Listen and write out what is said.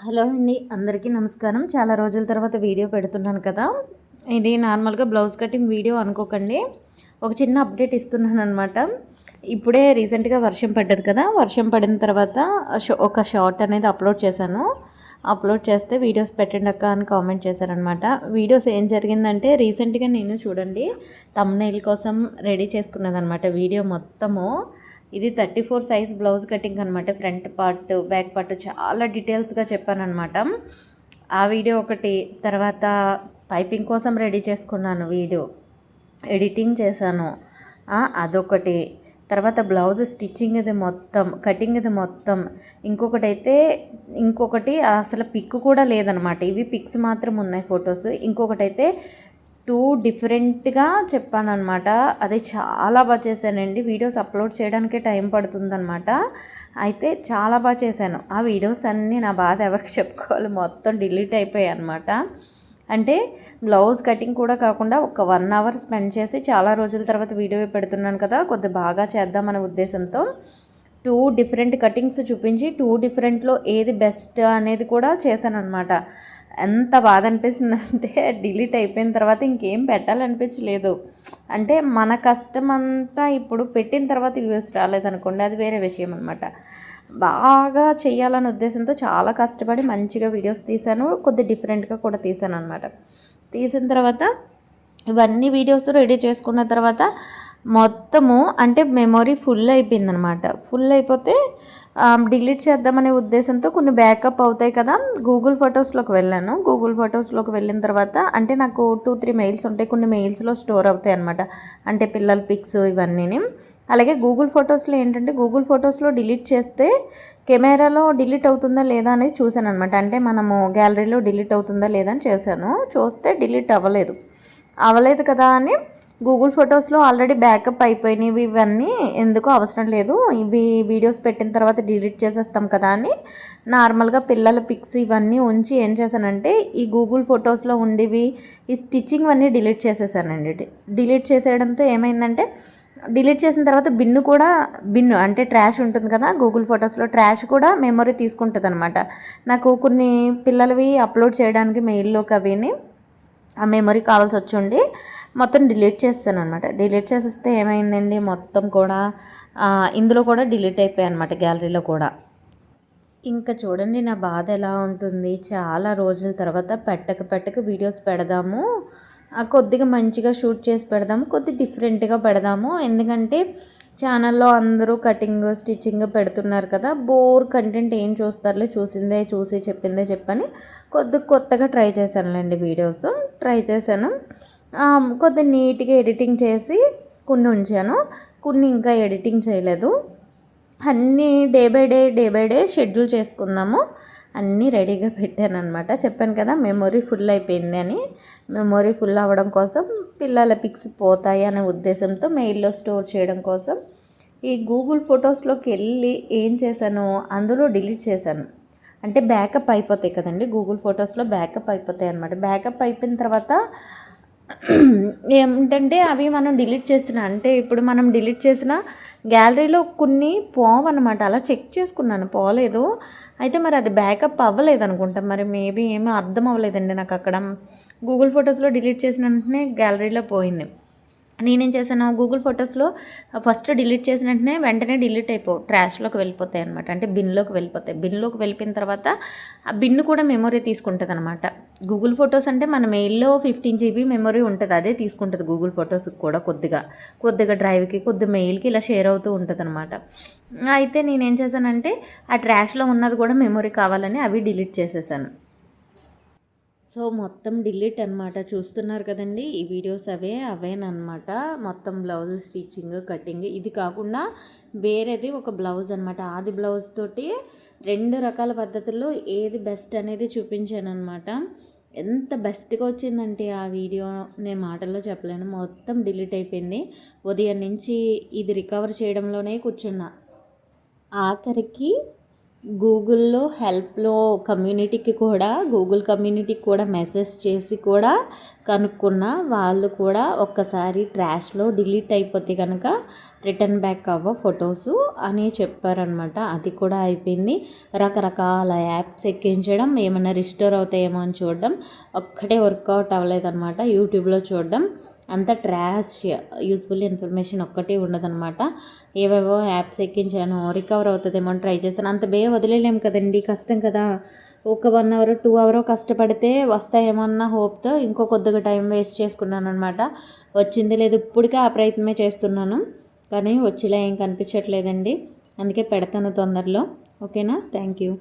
Hello అండి అందరికీ నమస్కారం. చాలా రోజుల తర్వాత వీడియో పెడుతున్నాను కదా. ఇది నార్మల్గా బ్లౌజ్ కటింగ్ వీడియో అనుకోకండి. ఒక చిన్న అప్డేట్ ఇస్తున్నాను అనమాట ఇప్పుడే రీసెంట్గా వర్షం పడ్డది కదా. వర్షం పడిన తర్వాత ఒక షార్ట్ అనేది అప్లోడ్ చేశాను. అప్లోడ్ చేస్తే వీడియోస్ పెట్టండి అక్క అని కామెంట్ చేశారనమాట వీడియోస్ ఏం జరిగిందంటే రీసెంట్గా నేను చూడండి తమ్నైల్ కోసం రెడీ చేసుకున్నదనమాట వీడియో మొత్తము. ఇది thirty four size blouse cutting అనమాట ఫ్రంట్ పార్ట్ బ్యాక్ పార్ట్ చాలా డీటెయిల్స్గా చెప్పానమాట ఆ వీడియో ఒకటి తర్వాత పైపింగ్ కోసం రెడీ చేసుకున్నాను వీడియో. ఎడిటింగ్ చేశాను. అదొకటి. తర్వాత బ్లౌజ్ స్టిచ్చింగ్ ఇది మొత్తం కటింగ్ ఇది మొత్తం. ఇంకొకటి అయితే ఇంకొకటి అసలు పిక్ కూడా లేదనమాట ఇవి పిక్స్ మాత్రం ఉన్నాయి ఫొటోస్. ఇంకొకటి అయితే టూ డిఫరెంట్గా చెప్పాను అనమాట అది చాలా బాగా చేశానండి. వీడియోస్ అప్లోడ్ చేయడానికే టైం పడుతుందనమాట అయితే చాలా బాగా చేశాను. ఆ వీడియోస్ అన్నీ నా బాధ ఎవరికి చెప్పుకోవాలి. మొత్తం డిలీట్ అయిపోయాయి అనమాట అంటే బ్లౌజ్ కటింగ్ కూడా కాకుండా ఒక వన్ అవర్ స్పెండ్ చేసి చాలా రోజుల తర్వాత వీడియో పెడుతున్నాను కదా కొద్ది బాగా చేద్దామనే ఉద్దేశంతో టూ డిఫరెంట్ కటింగ్స్ చూపించి టూ డిఫరెంట్లో ఏది బెస్ట్ అనేది కూడా చేశాను అనమాట ఎంత బాధ అనిపిస్తుంది అంటే డిలీట్ అయిపోయిన తర్వాత ఇంకేం పెట్టాలనిపించలేదు. అంటే మన కష్టం అంతా ఇప్పుడు పెట్టిన తర్వాత వ్యూస్ రాలేదనుకోండి అది వేరే విషయం అనమాట బాగా చేయాలనే ఉద్దేశంతో చాలా కష్టపడి మంచిగా వీడియోస్ తీశాను కొద్ది డిఫరెంట్గా కూడా తీశాను అనమాట తీసిన తర్వాత ఇవన్నీ వీడియోస్ రెడీ చేసుకున్న తర్వాత మొత్తము అంటే మెమొరీ ఫుల్ అయిపోయిందనమాట. ఫుల్ అయిపోతే డిలీట్ చేద్దామనే ఉద్దేశంతో కొన్ని బ్యాకప్ అవుతాయి కదా. గూగుల్ ఫొటోస్లోకి వెళ్ళాను. గూగుల్ ఫొటోస్లోకి వెళ్ళిన తర్వాత అంటే నాకు టూ త్రీ మెయిల్స్ ఉంటాయి. కొన్ని మెయిల్స్లో స్టోర్ అవుతాయి అనమాట అంటే పిల్లల పిక్స్ ఇవన్నీని. అలాగే గూగుల్ ఫొటోస్లో ఏంటంటే గూగుల్ ఫొటోస్లో డిలీట్ చేస్తే కెమెరాలో డిలీట్ అవుతుందా లేదా అనేది చూశాను అనమాట అంటే మనము గ్యాలరీలో డిలీట్ అవుతుందా లేదా అని చేశాను. చూస్తే డిలీట్ అవ్వలేదు. అవ్వలేదు కదా అని గూగుల్ ఫొటోస్లో ఆల్రెడీ బ్యాకప్ అయిపోయినవి ఇవన్నీ ఎందుకు అవసరం లేదు. ఇవి వీడియోస్ పెట్టిన తర్వాత డిలీట్ చేసేస్తాం కదా అని. నార్మల్గా పిల్లల పిక్స్ ఇవన్నీ ఉంచి ఏం చేశానంటే ఈ గూగుల్ ఫొటోస్లో ఉండేవి ఈ స్టిచ్చింగ్ అన్నీ డిలీట్ చేసేసానండి. డిలీట్ చేసేయడంతో ఏమైందంటే డిలీట్ చేసిన తర్వాత బిన్ను కూడా బిన్ను అంటే ట్రాష్ ఉంటుంది కదా గూగుల్ ఫొటోస్లో ట్రాష్ కూడా మెమొరీ తీసుకుంటుంది అనమాట నాకు కొన్ని పిల్లలవి అప్లోడ్ చేయడానికి మెయిల్లోకి అవిని ఆ మెమొరీ కావాల్సి వచ్చి మొత్తం డిలీట్ చేస్తాను అనమాట డిలీట్ చేసేస్తే ఏమైందండి? మొత్తం కూడా ఇందులో కూడా డిలీట్ అయిపోయాయి అనమాట గ్యాలరీలో కూడా. ఇంకా చూడండి నా బాధ ఎలా ఉంటుంది. చాలా రోజుల తర్వాత పెట్టక పెట్టక వీడియోస్ పెడదాము. కొద్దిగా మంచిగా షూట్ చేసి పెడదాము కొద్ది డిఫరెంట్గా పెడదాము. ఎందుకంటే ఛానల్లో అందరూ కటింగ్ స్టిచ్చింగ్ పెడుతున్నారు కదా. బోర్ కంటెంట్ ఏం చూస్తారులే చూసిందే చూసి చెప్పిందే చెప్పని కొద్ది కొత్తగా ట్రై చేశానులేండి వీడియోస్. ట్రై చేశాను. కొద్ది నీట్గా ఎడిటింగ్ చేసి కొన్ని ఉంచాను. కొన్ని ఇంకా ఎడిటింగ్ చేయలేదు. అన్నీ day by day day by day schedule చేసుకుందాము. అన్నీ రెడీగా పెట్టాను అనమాట చెప్పాను కదా మెమొరీ ఫుల్ అయిపోయింది అని. మెమొరీ ఫుల్ అవ్వడం కోసం పిల్లల పిక్స్ పోతాయి అనే ఉద్దేశంతో మెయిల్లో స్టోర్ చేయడం కోసం ఈ గూగుల్ ఫొటోస్లోకి వెళ్ళి ఏం చేశాను అందులో డిలీట్ చేశాను. అంటే బ్యాకప్ అయిపోతాయి కదండి గూగుల్ ఫొటోస్లో బ్యాకప్ అయిపోతాయి అనమాట బ్యాకప్ అయిపోయిన తర్వాత ఏమిటంటే అవి మనం డిలీట్ చేసిన అంటే ఇప్పుడు మనం డిలీట్ చేసిన గ్యాలరీలో కొన్ని పోవన్నమాట అలా చెక్ చేసుకున్నాను పోలేదు. అయితే మరి అది బ్యాకప్ అవ్వలేదు అనుకుంటా మరి మేబీ ఏమీ అర్థం అవ్వలేదండి నాకు అక్కడ. గూగుల్ ఫొటోస్లో డిలీట్ చేసిన వెంటనే గ్యాలరీలో పోయింది. నేనేం చేశాను గూగుల్ ఫొటోస్లో ఫస్ట్ డిలీట్ చేసిన వెంటనే వెంటనే డిలీట్ అయిపో ట్రాష్లోకి వెళ్ళిపోతాయి అనమాట అంటే బిన్లోకి వెళ్ళిపోతాయి. బిన్లోకి వెళ్ళిపోయిన తర్వాత ఆ బిన్ కూడా మెమొరీ తీసుకుంటుంది అనమాట గూగుల్ ఫొటోస్ అంటే మన మెయిల్లో ఫిఫ్టీన్ జీబీ మెమొరీ ఉంటుంది. అదే తీసుకుంటుంది గూగుల్ ఫొటోస్కి కూడా కొద్దిగా. కొద్దిగా డ్రైవ్కి కొద్ది మెయిల్కి ఇలా షేర్ అవుతూ ఉంటుంది అనమాట అయితే నేనేం చేశానంటే ఆ ట్రాష్లో ఉన్నది కూడా మెమొరీ కావాలని అవి డిలీట్ చేసేసాను. సో మొత్తం డిలీట్ అనమాట చూస్తున్నారు కదండి ఈ వీడియోస్ అవే అవేనమాట మొత్తం బ్లౌజ్ స్టిచ్చింగ్ కటింగ్ ఇది కాకుండా వేరేది ఒక బ్లౌజ్ అనమాట ఆది బ్లౌజ్ తోటి రెండు రకాల పద్ధతుల్లో ఏది బెస్ట్ అనేది చూపించాను అనమాట ఎంత బెస్ట్గా వచ్చిందంటే ఆ వీడియో నేను మాటల్లో చెప్పలేను. మొత్తం డిలీట్ అయిపోయింది. ఉదయం నుంచి ఇది రికవర్ చేయడంలోనే కూర్చున్నా. ఆఖరికి గూగుల్లో హెల్ప్లో కమ్యూనిటీకి కూడా గూగుల్ కమ్యూనిటీకి కూడా మెసేజ్ చేసి కూడా కనుక్కున్న వాళ్ళు కూడా ఒక్కసారి ట్రాష్లో డిలీట్ అయిపోతే కనుక రిటర్న్ బ్యాక్ అవ్వ ఫొటోస్ అని చెప్పారనమాట అది కూడా అయిపోయింది. రకరకాల యాప్స్ ఎక్కించడం ఏమైనా రిస్టోర్ అవుతాయేమో అని చూడడం ఒక్కటే వర్కౌట్ అవ్వలేదన్నమాట. యూట్యూబ్లో చూడడం అంత ట్రాష్ యూస్ఫుల్ ఇన్ఫర్మేషన్ ఒక్కటే ఉండదన్నమాట. ఏవేవో యాప్స్ ఎక్కించాను రికవర్ అవుతుందేమో అని ట్రై చేశాను. అంత బే వదిలేలేము కదండి కష్టం కదా. ఒక వన్ అవర్ టూ అవర్ కష్టపడితే వస్తాయేమో అన్న హోప్తో ఇంకో కొద్దిగా టైం వేస్ట్ చేసుకున్నాను అనమాట వచ్చింది లేదు ఇప్పటికే ఆ ప్రయత్నమే చేస్తున్నాను. కానీ వచ్చేలా ఏం కనిపించట్లేదండి. అందుకే పెడతాను తొందరలో. ఓకేనా? Thank you.